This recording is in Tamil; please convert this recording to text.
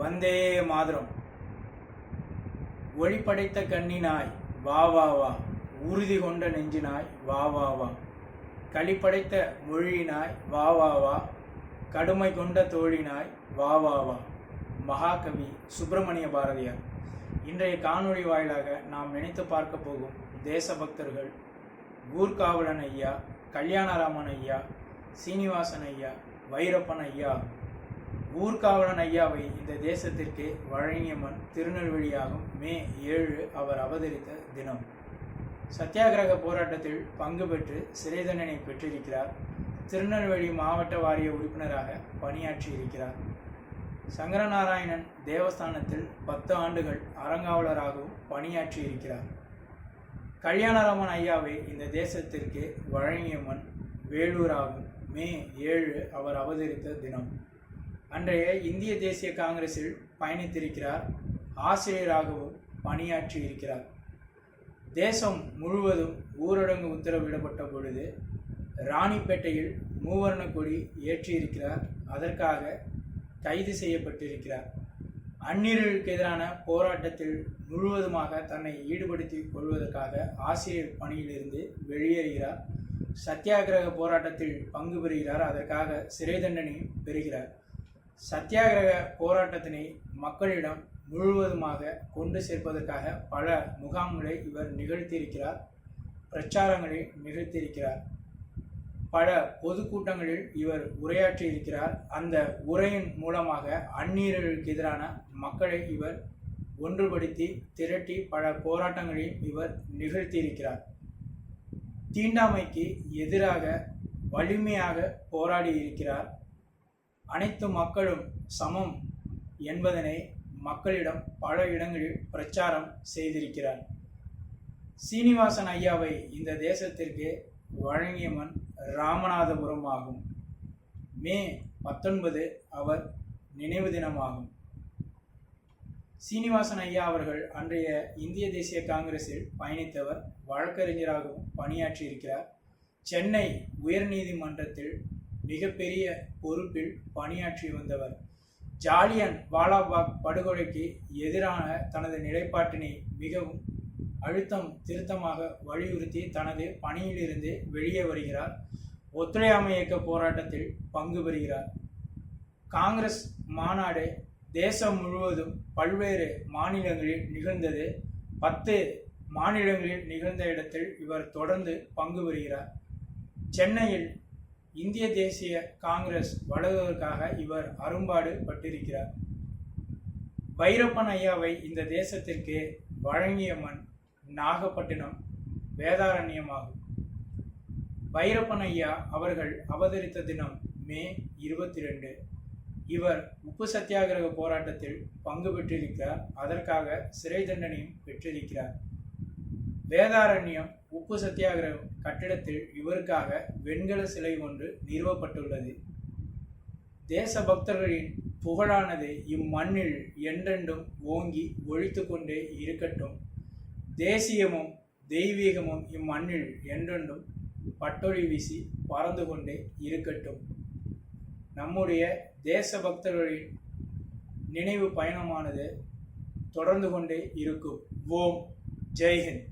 வந்தே மாதரம். ஒளிப்படைத்த கண்ணினாய் வா வா வா. உறுதி கொண்ட நெஞ்சினாய் வா வா வா. களிப்படைத்த மொழியினாய் வா வா வா. கடுமை கொண்ட தோழினாய் வா வா வா. மகாகவி சுப்பிரமணிய பாரதியார். இன்றைய காணொளி வாயிலாக நாம் நினைத்து பார்க்க போகும் தேசபக்தர்கள் ஊர்காவலன் ஐயா கல்யாணராமன் ஐயா சீனிவாசன் ஐயா வைரப்பன் ஐயா ஊர்காவலன் ஐயாவை இந்த தேசத்திற்கு வழங்கியம்மன் திருநெல்வேலியாகும் மே ஏழு அவர் அவதரித்த தினம். சத்தியாகிரக போராட்டத்தில் பங்கு பெற்று சிறை தண்டனை பெற்றிருக்கிறார். திருநெல்வேலி மாவட்ட வாரிய உறுப்பினராக பணியாற்றி இருக்கிறார். சங்கரநாராயணன் தேவஸ்தானத்தில் பத்து ஆண்டுகள் அறங்காவலராகவும் பணியாற்றி இருக்கிறார். கல்யாணராமன் ஐயாவை இந்த தேசத்திற்கு வழங்கியம்மன் வேலூராகும் மே ஏழு அவர் அவதரித்த தினம். அன்றைய இந்திய தேசிய காங்கிரஸில் பயணித்திருக்கிறார் ஆசிரியராகவும் பணியாற்றி இருக்கிறார். தேசம் முழுவதும் ஊரடங்கு உத்தரவிடப்பட்ட பொழுது ராணிப்பேட்டையில் மூவர்ண கொடி ஏற்றியிருக்கிறார். அதற்காக கைது செய்யப்பட்டிருக்கிறார். அந்நியர்களுக்கு எதிரான போராட்டத்தில் முழுவதுமாக தன்னை ஈடுபடுத்திக் கொள்வதற்காக ஆசிரியர் பணியிலிருந்து வெளியேறுகிறார். சத்தியாகிரக போராட்டத்தில் பங்கு பெறுகிறார். அதற்காக சிறை தண்டனை பெறுகிறார். சத்தியாகிரக போராட்டத்தினை மக்களிடம் முழுவதுமாக கொண்டு சேர்ப்பதற்காக பல முகாம்களை இவர் நிகழ்த்தியிருக்கிறார் பிரச்சாரங்களை நிகழ்த்தியிருக்கிறார். பல பொதுக்கூட்டங்களில் இவர் உரையாற்றி இருக்கிறார் அந்த உரையின் மூலமாக அந்நீரர்களுக்கு எதிரான மக்களை இவர் ஒன்றுபடுத்தி திரட்டி பல போராட்டங்களையும் இவர் நிகழ்த்தியிருக்கிறார். தீண்டாமைக்கு எதிராக வலிமையாக போராடி இருக்கிறார் அனைத்து மக்களும் சமம் என்பதனை மக்களிடம் பல இடங்களில் பிரச்சாரம் செய்திருக்கிறார். சீனிவாசன் ஐயாவை இந்த தேசத்திற்கு வழங்கிய மண் ராமநாதபுரம் ஆகும். மே பத்தொன்பது அவர் நினைவு தினமாகும். சீனிவாசன் ஐயா அவர்கள் அன்றைய இந்திய தேசிய காங்கிரஸில் பயணித்தவர் வழக்கறிஞராகவும் பணியாற்றியிருக்கிறார். சென்னை உயர்நீதிமன்றத்தில் மிகப்பெரிய பொறுப்பில் பணியாற்றி வந்தவர். ஜாலியன் வாலாபாக் படுகொலைக்கு எதிரான தனது நிலைப்பாட்டினை மிகவும் அழுத்தம் திருத்தமாக வலியுறுத்தி தனது பணியிலிருந்து வெளியே வருகிறார். ஒத்துழையாமை இயக்க போராட்டத்தில் பங்கு பெறுகிறார். காங்கிரஸ் மாநாடு தேசம் முழுவதும் பல்வேறு மாநிலங்களில் நிகழ்ந்தது. பத்து மாநிலங்களில் நிகழ்ந்த இடத்தில் இவர் தொடர்ந்து பங்கு பெறுகிறார். சென்னையில் இந்திய தேசிய காங்கிரஸ் வளர்வதற்காக இவர் அரும்பாடு பட்டிருக்கிறார் பைரப்பன் ஐயாவை இந்த தேசத்திற்கு வழங்கிய மண் நாகப்பட்டினம் வேதாரண்யமாகும் வைரப்பன் ஐயா அவர்கள் அவதரித்த தினம் மே இருபத்தி ரெண்டு இவர் உப்பு சத்தியாகிரக போராட்டத்தில் பங்கு பெற்றிருக்கிறார். அதற்காக சிறை தண்டனையும் பெற்றிருக்கிறார். வேதாரண்யம் உப்பு சத்தியாகிரக கட்டிடத்தில் இவருக்காக வெண்கல சிலை ஒன்று நிறுவப்பட்டுள்ளது. தேச பக்தர்களின் புகழானது இம்மண்ணில் என்றென்றும் ஓங்கி ஒழித்து கொண்டே இருக்கட்டும். தேசியமும் தெய்வீகமும் இம்மண்ணில் என்றென்றும் பட்டொளி வீசி பறந்து கொண்டே இருக்கட்டும். நம்முடைய தேச பக்தர்களின் நினைவு பயணமானது தொடர்ந்து கொண்டே இருக்கும். ஓம். ஜெய்ஹிந்த்